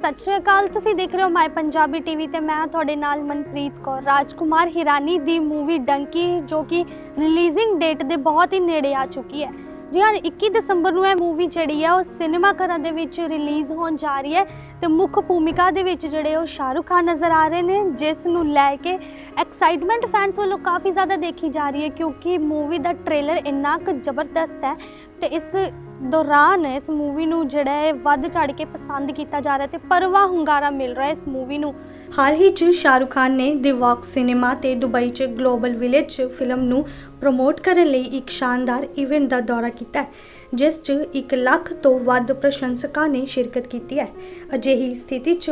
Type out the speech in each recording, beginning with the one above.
ਸਤਿ ਸ਼੍ਰੀ ਅਕਾਲ, ਤੁਸੀਂ ਦੇਖ ਰਹੇ ਹੋ ਮਾਈ ਪੰਜਾਬੀ ਟੀਵੀ ਤੇ ਮੈਂ ਤੁਹਾਡੇ ਨਾਲ ਮਨਪ੍ਰੀਤ ਕੌਰ। ਰਾਜਕੁਮਾਰ ਹਿਰਾਨੀ ਦੀ ਮੂਵੀ ਡੰਕੀ ਜੋ ਕਿ ਰਿਲੀਜ਼ਿੰਗ ਡੇਟ ਦੇ ਬਹੁਤ ਹੀ ਨੇੜੇ ਆ ਚੁੱਕੀ ਹੈ। ਜੀ ਹਾਂ 21 ਦਸੰਬਰ ਨੂੰ ਇਹ ਮੂਵੀ ਜਿਹੜੀ ਹੈ, ਉਹ ਸਿਨੇਮਾ ਘਰਾਂ ਦੇ ਵਿੱਚ ਰਿਲੀਜ਼ ਹੋਣ ਜਾ ਰਹੀ ਹੈ ਤੇ ਮੁੱਖ ਭੂਮਿਕਾ ਦੇ ਵਿੱਚ ਜਿਹੜੇ ਉਹ ਸ਼ਾਹਰੁਖ ਖਾਨ ਨਜ਼ਰ ਆ ਰਹੇ ਨੇ, ਜਿਸ ਨੂੰ ਲੈ ਕੇ ਐਕਸਾਈਟਮੈਂਟ ਫੈਨਸ ਵੱਲੋਂ ਕਾਫੀ ਜ਼ਿਆਦਾ ਦੇਖੀ ਜਾ ਰਹੀ ਹੈ ਕਿਉਂਕਿ ਮੂਵੀ ਦਾ ਟ੍ਰੇਲਰ ਇੰਨਾ ਕੁ ਜ਼ਬਰਦਸਤ ਹੈ ਤੇ ਇਸ ਦੌਰਾਨ ਇਸ ਮੂਵੀ ਨੂੰ ਜਿਹੜਾ ਹੈ ਵੱਧ ਚੜ ਕੇ ਪਸੰਦ ਕੀਤਾ ਜਾ ਰਿਹਾ ਤੇ ਪਰਵਾ ਹੁੰਗਾਰਾ ਮਿਲ ਰਿਹਾ ਇਸ ਮੂਵੀ ਨੂੰ। ਹਾਲ ਹੀ 'ਚ ਸ਼ਾਹਰੁਖ ਖਾਨ ਨੇ ਦੀ ਵਾਕ ਸਿਨੇਮਾ ਤੇ ਦੁਬਈ 'ਚ ਗਲੋਬਲ ਵਿਲੇਜ 'ਚ ਫਿਲਮ ਨੂੰ ਪ੍ਰਮੋਟ ਕਰਨ ਲਈ ਇੱਕ ਸ਼ਾਨਦਾਰ ਇਵੈਂਟ ਦਾ ਦੌਰਾ ਕੀਤਾ ਹੈ, ਜਿਸ 'ਚ 1 ਲੱਖ ਤੋਂ ਵੱਧ ਪ੍ਰਸ਼ੰਸਕਾਂ ਨੇ ਸ਼ਿਰਕਤ ਕੀਤੀ ਹੈ। ਅਜਿਹੀ ਸਥਿਤੀ 'ਚ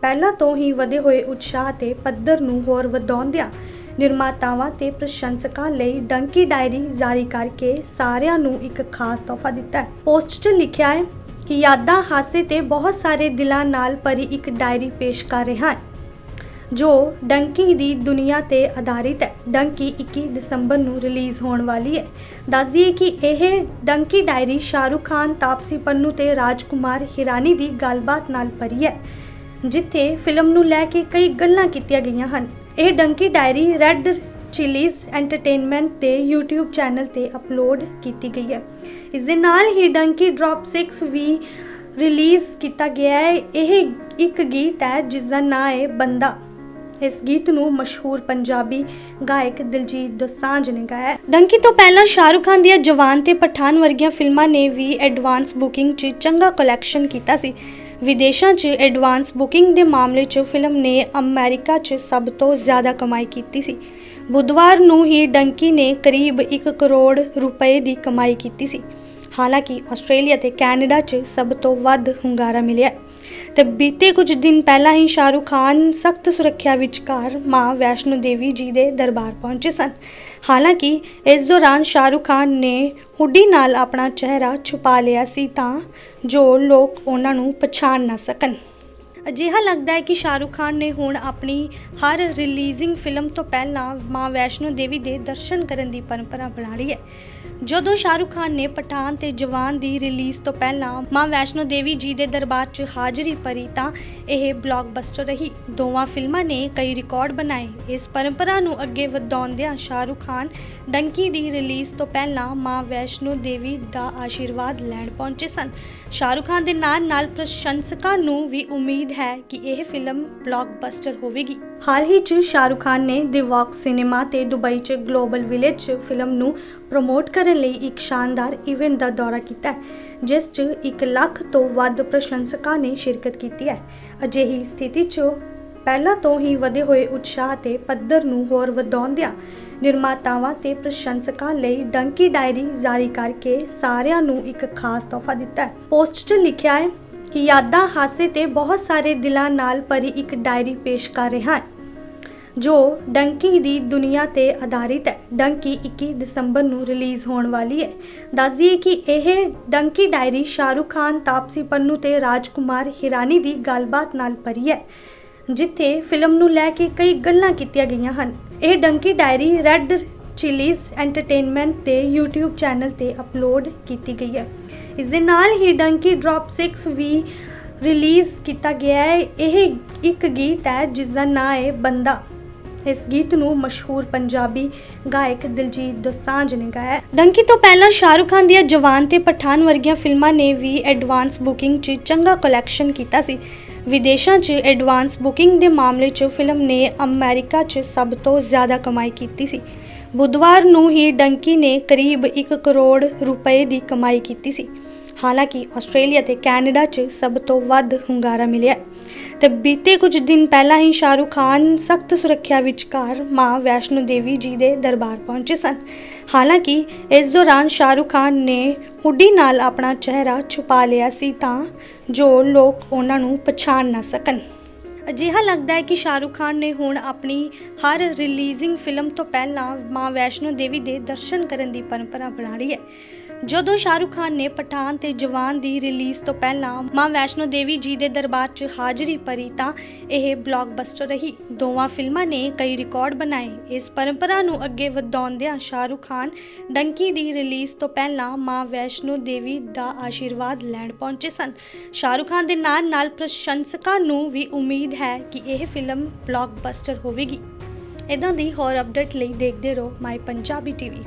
ਪਹਿਲਾਂ ਤੋਂ ਹੀ ਵਧੇ ਹੋਏ ਉਤਸ਼ਾਹ ਤੇ ਪੱਧਰ ਨੂੰ ਹੋਰ ਵਧਾਉਂਦਿਆਂ ਨਿਰਮਾਤਾਵਾਂ ਤੇ ਪ੍ਰਸ਼ੰਸਕਾਂ ਲਈ ਡੰਕੀ ਡਾਇਰੀ ਜਾਰੀ ਕਰਕੇ ਸਾਰਿਆਂ ਨੂੰ ਇੱਕ ਖਾਸ ਤੋਹਫਾ ਦਿੱਤਾ ਹੈ। ਪੋਸਟ 'ਚ ਲਿਖਿਆ ਹੈ ਕਿ ਯਾਦਾਂ ਹਾਸੇ ਤੇ ਬਹੁਤ ਸਾਰੇ ਦਿਲਾਂ ਨਾਲ ਭਰੀ ਇੱਕ ਡਾਇਰੀ ਪੇਸ਼ ਕਰ ਰਿਹਾ ਹੈ, ਜੋ ਡੰਕੀ ਦੀ ਦੁਨੀਆ ਤੇ ਆਧਾਰਿਤ ਹੈ। ਡੰਕੀ 21 ਦਸੰਬਰ ਨੂੰ ਰਿਲੀਜ਼ ਹੋਣ ਵਾਲੀ ਹੈ। ਦੱਸਦੀਏ ਕਿ ਇਹ ਡੰਕੀ ਡਾਇਰੀ ਸ਼ਾਹਰੁਖ ਖਾਨ, ਤਾਪਸੀ ਪੰਨੂ ਤੇ ਰਾਜਕੁਮਾਰ ਹਿਰਾਨੀ ਦੀ ਗੱਲਬਾਤ ਨਾਲ ਭਰੀ ਹੈ, ਜਿੱਥੇ ਫਿਲਮ ਨੂੰ ਲੈ ਕੇ ਕਈ ਗੱਲਾਂ ਕੀਤੀਆਂ ਗਈਆਂ ਹਨ। ਇਹ Dunki diary Red Chillies Entertainment ਦੇ YouTube ਚੈਨਲ ਤੇ ਅਪਲੋਡ ਕੀਤੀ ਗਈ ਹੈ। ਇਸ ਦੇ ਨਾਲ ਹੀ ਡੰਕੀ ਡ੍ਰੌਪ 6 ਵੀ ਰਿਲੀਜ਼ ਕੀਤਾ ਗਿਆ ਹੈ। ਇਹ ਇੱਕ ਗੀਤ ਹੈ, ਜਿਸ ਦਾ ਨਾਮ ਹੈ ਬੰਦਾ। ਇਸ ਗੀਤ ਨੂੰ ਮਸ਼ਹੂਰ ਪੰਜਾਬੀ ਗਾਇਕ ਦਿਲਜੀਤ ਦੋਸਾਂਝ ਨੇ ਗਾਇਆ ਡੰਕੀ ਤੋਂ ਪਹਿਲਾਂ ਸ਼ਾਹਰੁਖ ਖਾਨ ਦੀਆਂ ਜਵਾਨ ਤੇ ਪਠਾਨ ਵਰਗੀਆਂ ਫਿਲਮਾਂ ਨੇ ਵੀ ਐਡਵਾਂਸ ਬੁਕਿੰਗ 'ਚ ਚੰਗਾ ਕਲੈਕਸ਼ਨ ਕੀਤਾ ਸੀ। ਵਿਦੇਸ਼ਾਂ 'ਚ ਐਡਵਾਂਸ ਬੁਕਿੰਗ ਦੇ ਮਾਮਲੇ 'ਚ ਫਿਲਮ ਨੇ ਅਮਰੀਕਾ 'ਚ ਸਭ ਤੋਂ ਜ਼ਿਆਦਾ ਕਮਾਈ ਕੀਤੀ ਸੀ। ਬੁੱਧਵਾਰ ਨੂੰ ਹੀ ਡੰਕੀ ਨੇ ਕਰੀਬ 1 ਕਰੋੜ ਰੁਪਏ ਦੀ ਕਮਾਈ ਕੀਤੀ ਸੀ। ਹਾਲਾਂਕਿ ਆਸਟ੍ਰੇਲੀਆ ਤੇ ਕੈਨੇਡਾ 'ਚ ਸਭ ਤੋਂ ਵੱਧ ਹੁੰਗਾਰਾ ਮਿਲਿਆ ਤੇ ਬੀਤੇ ਕੁਝ ਦਿਨ ਪਹਿਲਾਂ ਹੀ ਸ਼ਾਹਰੁਖ ਖਾਨ ਸਖਤ ਸੁਰੱਖਿਆ ਵਿਚਕਾਰ ਮਾਂ ਵੈਸ਼ਨੋ ਦੇਵੀ ਜੀ ਦੇ ਦਰਬਾਰ ਪਹੁੰਚੇ ਸਨ। ਹਾਲਾਂਕਿ ਇਸ ਦੌਰਾਨ ਸ਼ਾਹਰੁਖ ਖਾਨ ਨੇ ਹੁੱਡੀ ਨਾਲ ਆਪਣਾ ਚਿਹਰਾ ਛੁਪਾ ਲਿਆ ਸੀ ਤਾਂ ਜੋ ਲੋਕ ਉਹਨਾਂ ਨੂੰ ਪਛਾਣ ਨਾ ਸਕਣ। ਅਜਿਹਾ ਲੱਗਦਾ ਹੈ ਕਿ ਸ਼ਾਹਰੁਖ ਖਾਨ ਨੇ ਹੁਣ ਆਪਣੀ ਹਰ ਰਿਲੀਜ਼ਿੰਗ ਫਿਲਮ ਤੋਂ ਪਹਿਲਾਂ ਮਾਂ ਵੈਸ਼ਨੋ ਦੇਵੀ ਦੇ ਦਰਸ਼ਨ ਕਰਨ ਦੀ ਪਰੰਪਰਾ ਬਣਾ ਲਈ ਹੈ। ਜਦੋਂ ਸ਼ਾਹਰੁਖ ਖਾਨ ਨੇ ਪਠਾਨ ਤੇ ਜਵਾਨ ਦੀ ਰਿਲੀਜ਼ ਤੋਂ ਪਹਿਲਾਂ ਮਾਂ ਵੈਸ਼ਨੋ ਦੇਵੀ ਜੀ ਦੇ ਦਰਬਾਰ 'ਚ ਹਾਜ਼ਰੀ ਭਰੀ ਤਾਂ ਇਹ ਬਲੌਕਬਸਟਰ ਰਹੀ। ਦੋਵਾਂ ਫਿਲਮਾਂ ਨੇ ਕਈ ਰਿਕਾਰਡ ਬਣਾਏ। ਇਸ ਪਰੰਪਰਾ ਨੂੰ ਅੱਗੇ ਵਧਾਉਂਦਿਆਂ ਸ਼ਾਹਰੁਖ ਖਾਨ ਡੰਕੀ ਦੀ ਰਿਲੀਜ਼ ਤੋਂ ਪਹਿਲਾਂ ਮਾਂ ਵੈਸ਼ਨੋ ਦੇਵੀ ਦਾ ਆਸ਼ੀਰਵਾਦ ਲੈਣ ਪਹੁੰਚੇ ਸਨ। ਸ਼ਾਹਰੁਖ ਖਾਨ ਦੇ ਨਾਲ ਨਾਲ ਪ੍ਰਸ਼ੰਸਕਾਂ ਨੂੰ ਵੀ ਉਮੀਦ ਹੈ ਕਿ ਇਹ ਫਿਲਮ ਬਲੌਕਬਸਟਰ ਹੋਵੇਗੀ। ਹਾਲ ਹੀ 'ਚ ਸ਼ਾਹਰੁਖ ਖਾਨ ਨੇ ਦੀ ਸਿਨੇਮਾ ਤੇ ਦੁਬਈ 'ਚ ਗਲੋਬਲ ਵਿਲੇਜ 'ਚ ਫਿਲਮ ਨੂੰ ਪ੍ਰਮੋਟ ਕਰ ਕਰਨ ਲਈ ਇੱਕ ਸ਼ਾਨਦਾਰ ਇਵੈਂਟ ਦਾ ਦੌਰਾ ਕੀਤਾ ਜਿਸ 'ਚ 1 ਲੱਖ ਤੋਂ ਵੱਧ ਪ੍ਰਸ਼ੰਸਕਾਂ ਨੇ ਸ਼ਿਰਕਤ ਕੀਤੀ ਹੈ। ਅਜਿਹੀ ਸਥਿਤੀ 'ਚ ਪਹਿਲਾਂ ਤੋਂ ਹੀ ਵਧੇ ਹੋਏ ਉਤਸ਼ਾਹ ਤੇ ਪੱਧਰ ਨੂੰ ਹੋਰ ਵਧਾਉਂਦਿਆਂ ਨਿਰਮਾਤਾਵਾਂ ਤੇ ਪ੍ਰਸ਼ੰਸਕਾਂ ਲਈ ਡੰਕੀ ਡਾਇਰੀ ਜਾਰੀ ਕਰਕੇ ਸਾਰਿਆਂ ਨੂੰ ਇੱਕ ਖਾਸ ਤੋਹਫਾ ਦਿੱਤਾ ਹੈ। ਪੋਸਟ 'ਚ ਲਿਖਿਆ ਹੈ ਕਿ ਯਾਦਾਂ ਹਾਸੇ ਤੇ ਬਹੁਤ ਸਾਰੇ ਦਿਲਾਂ ਨਾਲ ਭਰੀ ਇੱਕ ਡਾਇਰੀ ਪੇਸ਼ ਕਰ ਰਿਹਾ ਹੈ। ਜੋ ਡੰਕੀ ਦੀ ਦੁਨੀਆ ਤੇ ਆਧਾਰਿਤ ਹੈ। ਡੰਕੀ 21 ਦਸੰਬਰ ਨੂੰ ਰਿਲੀਜ਼ ਹੋਣ ਵਾਲੀ ਹੈ। ਦੱਸ ਕਿ ਇਹ ਡੰਕੀ ਡਾਇਰੀ ਸ਼ਾਹਰੁਖ ਖਾਨ, ਤਾਪਸੀ ਪੰਨੂ ਤੇ ਰਾਜਕੁਮਾਰ ਹਿਰਾਨੀ ਦੀ ਗੱਲਬਾਤ ਨਾਲ ਭਰੀ ਹੈ, ਜਿੱਥੇ ਫਿਲਮ ਨੂੰ ਲੈ ਕੇ ਕਈ ਗੱਲਾਂ ਕੀਤੀਆਂ ਗਈਆਂ ਹਨ। ਇਹ Dunki diary Red Chillies Entertainment ਦੇ YouTube ਚੈਨਲ ਤੇ ਅਪਲੋਡ ਕੀਤੀ ਗਈ ਹੈ। ਇਸ ਦੇ ਨਾਲ ਹੀ ਡੰਕੀ ਡ੍ਰੌਪ 6 ਵੀ ਰਿਲੀਜ਼ ਕੀਤਾ ਗਿਆ ਹੈ। ਇਹ ਇੱਕ ਗੀਤ ਹੈ ਜਿਸ ਦਾ ਨਾਮ ਹੈ ਬੰਦਾ। ਇਸ ਗੀਤ ਨੂੰ ਮਸ਼ਹੂਰ ਪੰਜਾਬੀ ਗਾਇਕ ਦਿਲਜੀਤ ਦੋਸਾਂਝ ਨੇ ਗਾਇਆ ਡੰਕੀ ਤੋਂ ਪਹਿਲਾਂ ਸ਼ਾਹਰੁਖ ਖਾਨ ਦੀਆਂ ਜਵਾਨ ਤੇ ਪਠਾਨ ਵਰਗੀਆਂ ਫਿਲਮਾਂ ਨੇ ਵੀ ਐਡਵਾਂਸ ਬੁਕਿੰਗ 'ਚ ਚੰਗਾ ਕਲੈਕਸ਼ਨ ਕੀਤਾ ਸੀ। ਵਿਦੇਸ਼ਾਂ 'ਚ ਐਡਵਾਂਸ ਬੁਕਿੰਗ ਦੇ ਮਾਮਲੇ 'ਚ ਫਿਲਮ ਨੇ ਅਮਰੀਕਾ 'ਚ ਸਭ ਤੋਂ ਜ਼ਿਆਦਾ ਕਮਾਈ ਕੀਤੀ ਸੀ। ਬੁੱਧਵਾਰ ਨੂੰ ਹੀ ਡੰਕੀ ਨੇ ਕਰੀਬ 1 ਕਰੋੜ ਰੁਪਏ ਦੀ ਕਮਾਈ ਕੀਤੀ ਸੀ। ਹਾਲਾਂਕਿ ਆਸਟ੍ਰੇਲੀਆ ਤੇ ਕੈਨੇਡਾ 'ਚ ਸਭ ਤੋਂ ਵੱਧ ਹੁੰਗਾਰਾ ਮਿਲਿਆ ਤੇ ਬੀਤੇ ਕੁਝ ਦਿਨ ਪਹਿਲਾਂ ਹੀ ਸ਼ਾਹਰੁਖ ਖਾਨ ਸਖਤ ਸੁਰੱਖਿਆ ਵਿਚਕਾਰ ਮਾਂ ਵੈਸ਼ਨੋ ਦੇਵੀ ਜੀ ਦੇ ਦਰਬਾਰ ਪਹੁੰਚੇ ਸਨ। ਹਾਲਾਂਕਿ ਇਸ ਦੌਰਾਨ ਸ਼ਾਹਰੁਖ ਖਾਨ ਨੇ ਹੁੱਡੀ ਨਾਲ ਆਪਣਾ ਚਿਹਰਾ ਛੁਪਾ ਲਿਆ ਸੀ ਤਾਂ ਜੋ ਲੋਕ ਉਹਨਾਂ ਨੂੰ ਪਛਾਣ ਨਾ ਸਕਣ। ਅਜਿਹਾ ਲੱਗਦਾ ਹੈ ਕਿ ਸ਼ਾਹਰੁਖ ਖਾਨ ਨੇ ਹੁਣ ਆਪਣੀ ਹਰ ਰਿਲੀਜ਼ਿੰਗ ਫਿਲਮ ਤੋਂ ਪਹਿਲਾਂ ਮਾਂ ਵੈਸ਼ਨੋ ਦੇਵੀ ਦੇ ਦਰਸ਼ਨ ਕਰਨ ਦੀ ਪਰੰਪਰਾ ਬਣਾ ਲਈ ਹੈ। ਜਦੋਂ ਸ਼ਾਹਰੁਖ ਖਾਨ ਨੇ ਪਠਾਨ ਤੇ ਜਵਾਨ ਦੀ ਰਿਲੀਜ਼ ਤੋਂ ਪਹਿਲਾਂ ਮਾਂ ਵੈਸ਼ਨੋ ਦੇਵੀ ਜੀ ਦੇ ਦਰਬਾਰ 'ਚ ਹਾਜ਼ਰੀ ਭਰੀ ਤਾਂ ਇਹ ਬਲੌਕਬਸਟਰ ਰਹੀ। ਦੋਵਾਂ ਫਿਲਮਾਂ ਨੇ ਕਈ ਰਿਕਾਰਡ ਬਣਾਏ। ਇਸ ਪਰੰਪਰਾ ਨੂੰ ਅੱਗੇ ਵਧਾਉਂਦਿਆਂ ਸ਼ਾਹਰੁਖ ਖਾਨ ਡੰਕੀ ਦੀ ਰਿਲੀਜ਼ ਤੋਂ ਪਹਿਲਾਂ ਮਾਂ ਵੈਸ਼ਨੋ ਦੇਵੀ ਦਾ ਆਸ਼ੀਰਵਾਦ ਲੈਣ ਪਹੁੰਚੇ ਸਨ। ਸ਼ਾਹਰੁਖ ਖਾਨ ਦੇ ਨਾਲ ਨਾਲ ਪ੍ਰਸ਼ੰਸਕਾਂ ਨੂੰ ਵੀ ਉਮੀਦ ਉਮੀਦ ਹੈ ਕਿ ਇਹ ਫਿਲਮ ਬਲੌਕਬਸਟਰ ਹੋਵੇਗੀ। ਇਦਾਂ ਦੀ ਹੋਰ ਅਪਡੇਟ ਲਈ ਦੇਖਦੇ ਰਹੋ ਮਾਈ ਪੰਜਾਬੀ ਟੀਵੀ